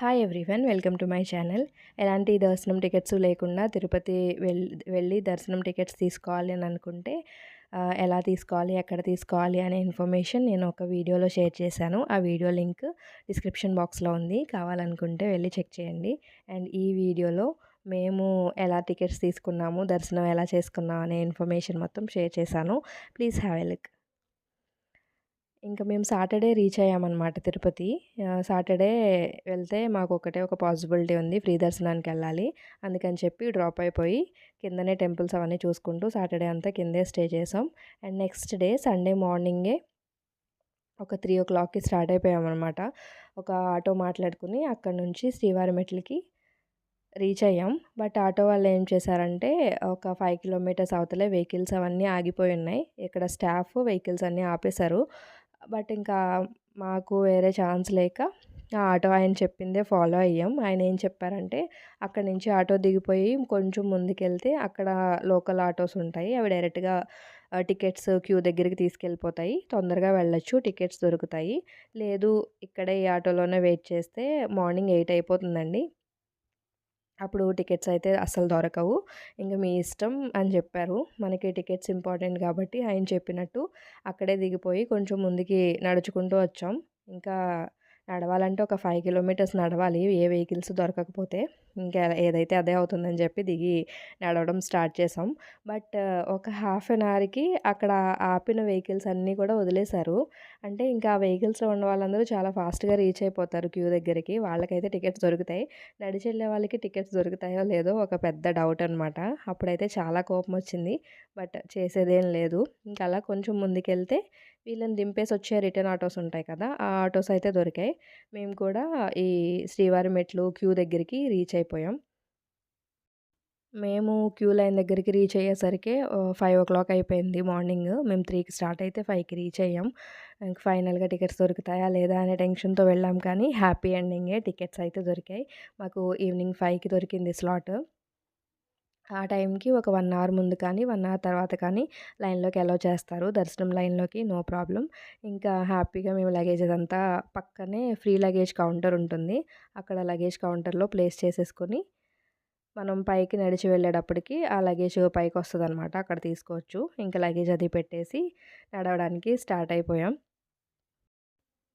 Hi everyone welcome to my channel ఎలాంటి దర్శనం tickets లేకుండా తిరుపతి వెళ్ వెళ్ళి దర్శనం టికెట్స్ తీసుకోవాలి అని అనుకుంటే ఎలా తీసుకోవాలి ఎక్కడ తీసుకోవాలి అనే ఇన్ఫర్మేషన్ నేను ఒక వీడియోలో షేర్ చేశాను. ఆ వీడియో లింక్ డిస్క్రిప్షన్ బాక్స్లో ఉంది. కావాలనుకుంటే వెళ్ళి చెక్ చేయండి. అండ్ ఈ వీడియోలో మేము ఎలా టికెట్స్ తీసుకున్నాము దర్శనం ఎలా చేసుకున్నాం అనే ఇన్ఫర్మేషన్ మొత్తం షేర్ చేశాను. Please have a look. ఇంకా మేము సాటర్డే రీచ్ అయ్యామన్నమాట తిరుపతి. సాటర్డే వెళ్తే మాకు ఒకటే ఒక పాసిబిలిటీ ఉంది ఫ్రీ దర్శనానికి వెళ్ళాలి. అందుకని చెప్పి డ్రాప్ అయిపోయి కిందనే టెంపుల్స్ అవన్నీ చూసుకుంటూ సాటర్డే అంతా కిందే స్టే చేసాం. అండ్ నెక్స్ట్ డే సండే మార్నింగే ఒక త్రీ ఓ క్లాక్కి స్టార్ట్ అయిపోయామన్నమాట. ఒక ఆటో మాట్లాడుకుని అక్కడ నుంచి శ్రీవారి మెట్లకి రీచ్ అయ్యాం. బట్ ఆటో వాళ్ళు ఏం చేశారంటే ఒక ఫైవ్ కిలోమీటర్స్ అవతలే వెహికల్స్ అవన్నీ ఆగిపోయి ఉన్నాయి. ఇక్కడ స్టాఫ్ వెహికల్స్ అన్నీ ఆపేశారు. బట్ ఇంకా మాకు వేరే ఛాన్స్ లేక ఆ ఆటో ఆయన చెప్పిందే ఫాలో అయ్యాం. ఆయన ఏం చెప్పారంటే అక్కడ నుంచి ఆటో దిగిపోయి కొంచెం ముందుకెళ్తే అక్కడ లోకల్ ఆటోస్ ఉంటాయి. అవి డైరెక్ట్గా టికెట్స్ క్యూ దగ్గరికి తీసుకెళ్ళిపోతాయి. తొందరగా వెళ్ళొచ్చు టికెట్స్ దొరుకుతాయి. లేదు ఇక్కడే ఈ ఆటోలోనే వెయిట్ చేస్తే మార్నింగ్ ఎయిట్ అయిపోతుందండి. అప్పుడు టికెట్స్ అయితే అస్సలు దొరకవు. ఇంకా మీ ఇష్టం అని చెప్పారు. మనకి టికెట్స్ ఇంపార్టెంట్ కాబట్టి ఆయన చెప్పినట్టు అక్కడే దిగిపోయి కొంచెం ముందుకి నడుచుకుంటూ వచ్చాం. ఇంకా నడవాలంటే ఒక ఫైవ్ కిలోమీటర్స్ నడవాలి. ఏ వెహికల్స్ దొరకకపోతే. ఇంకా ఏదైతే అదే అవుతుందని చెప్పి దిగి నడవడం స్టార్ట్ చేసాం. బట్ ఒక హాఫ్ అన్ అవర్కి అక్కడ ఆపిన వెహికల్స్ అన్నీ కూడా వదిలేశారు. అంటే ఇంకా ఆ వెహికల్స్లో ఉన్న వాళ్ళందరూ చాలా ఫాస్ట్గా రీచ్ అయిపోతారు క్యూ దగ్గరికి. వాళ్ళకైతే టికెట్స్ దొరుకుతాయి. నడిచి వెళ్ళే వాళ్ళకి టికెట్స్ దొరుకుతాయో లేదో ఒక పెద్ద డౌట్ అనమాట అప్పుడైతే చాలా కోపం వచ్చింది. బట్ చేసేదేం లేదు. ఇంకా అలా కొంచెం ముందుకెళ్తే వీళ్ళని దింపేసి వచ్చే రిటర్న్ ఆటోస్ ఉంటాయి కదా ఆ ఆటోస్ అయితే దొరికాయి. మేము కూడా ఈ శ్రీవారి మెట్లు క్యూ దగ్గరికి రీచ్ అయిపోయాం. మేము క్యూ లైన్ దగ్గరికి రీచ్ అయ్యేసరికి ఫైవ్ ఓ క్లాక్ అయిపోయింది మార్నింగ్. మేము త్రీకి స్టార్ట్ అయితే ఫైవ్కి రీచ్ అయ్యాం. ఇంక ఫైనల్గా టికెట్స్ దొరుకుతాయా లేదా అనే టెన్షన్తో వెళ్ళాం కానీ హ్యాపీ ఎండింగే టికెట్స్ అయితే దొరికాయి. మాకు ఈవినింగ్ ఫైవ్కి దొరికింది స్లాట్. ఆ టైంకి ఒక వన్ అవర్ ముందు కానీ వన్ అవర్ తర్వాత కానీ లైన్లోకి అలౌ చేస్తారు. దర్శనం లైన్లోకి నో ప్రాబ్లం ఇంకా హ్యాపీగా మేము లగేజ్ అదంతా పక్కనే ఫ్రీ లగేజ్ కౌంటర్ ఉంటుంది. అక్కడ లగేజ్ కౌంటర్లో ప్లేస్ చేసేసుకొని మనం పైకి నడిచి వెళ్ళేటప్పటికి ఆ లగేజ్ పైకి వస్తుంది అనమాట అక్కడ తీసుకోవచ్చు. ఇంకా లగేజ్ అది పెట్టేసి నడవడానికి స్టార్ట్ అయిపోయాం.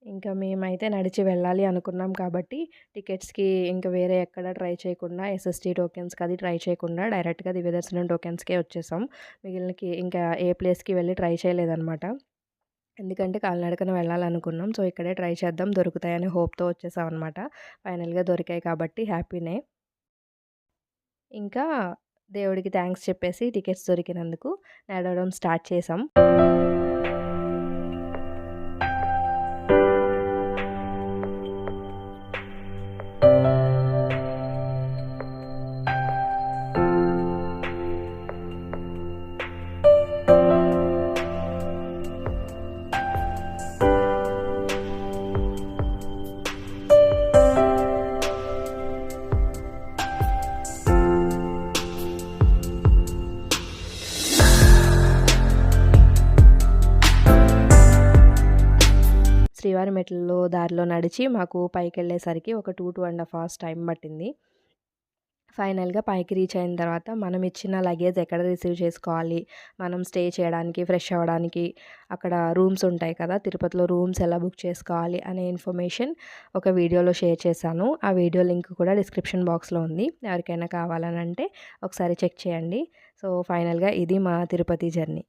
ఇంకా మేమైతే నడిచి వెళ్ళాలి అనుకున్నాం కాబట్టి టికెట్స్కి ఇంకా వేరే ఎక్కడ ట్రై చేయకుండా ఎస్ఎస్టీ టోకెన్స్కి అది ట్రై చేయకుండా డైరెక్ట్గా దివ్యదర్శనం టోకెన్స్కే వచ్చేసాం. మిగిలినకి ఇంకా ఏ ప్లేస్కి వెళ్ళి ట్రై చేయలేదన్నమాట. ఎందుకంటే కాలినడకన వెళ్ళాలనుకున్నాం. సో ఇక్కడే ట్రై చేద్దాం. దొరుకుతాయని హోప్తో వచ్చేసాం అనమాట ఫైనల్గా దొరికాయి కాబట్టి హ్యాపీనే. ఇంకా దేవుడికి థ్యాంక్స్ చెప్పేసి టికెట్స్ దొరికినందుకు నడవడం స్టార్ట్ చేసాం. శ్రీవారి మెట్లలో దారిలో నడిచి మాకు పైకి వెళ్ళేసరికి ఒక two two and half hours time పట్టింది. ఫైనల్గా పైకి రీచ్ అయిన తర్వాత మనం ఇచ్చిన లగేజ్ ఎక్కడ రిసీవ్ చేసుకోవాలి? మనం స్టే చేయడానికి ఫ్రెష్ అవ్వడానికి అక్కడ రూమ్స్ ఉంటాయి కదా తిరుపతిలో రూమ్స్ ఎలా బుక్ చేసుకోవాలి అనే ఇన్ఫర్మేషన్ ఒక వీడియోలో షేర్ చేశాను. ఆ వీడియో లింక్ కూడా డిస్క్రిప్షన్ బాక్స్లో ఉంది. ఎవరికైనా కావాలని అంటే ఒకసారి చెక్ చేయండి. సో ఫైనల్గా ఇది మా తిరుపతి జర్నీ.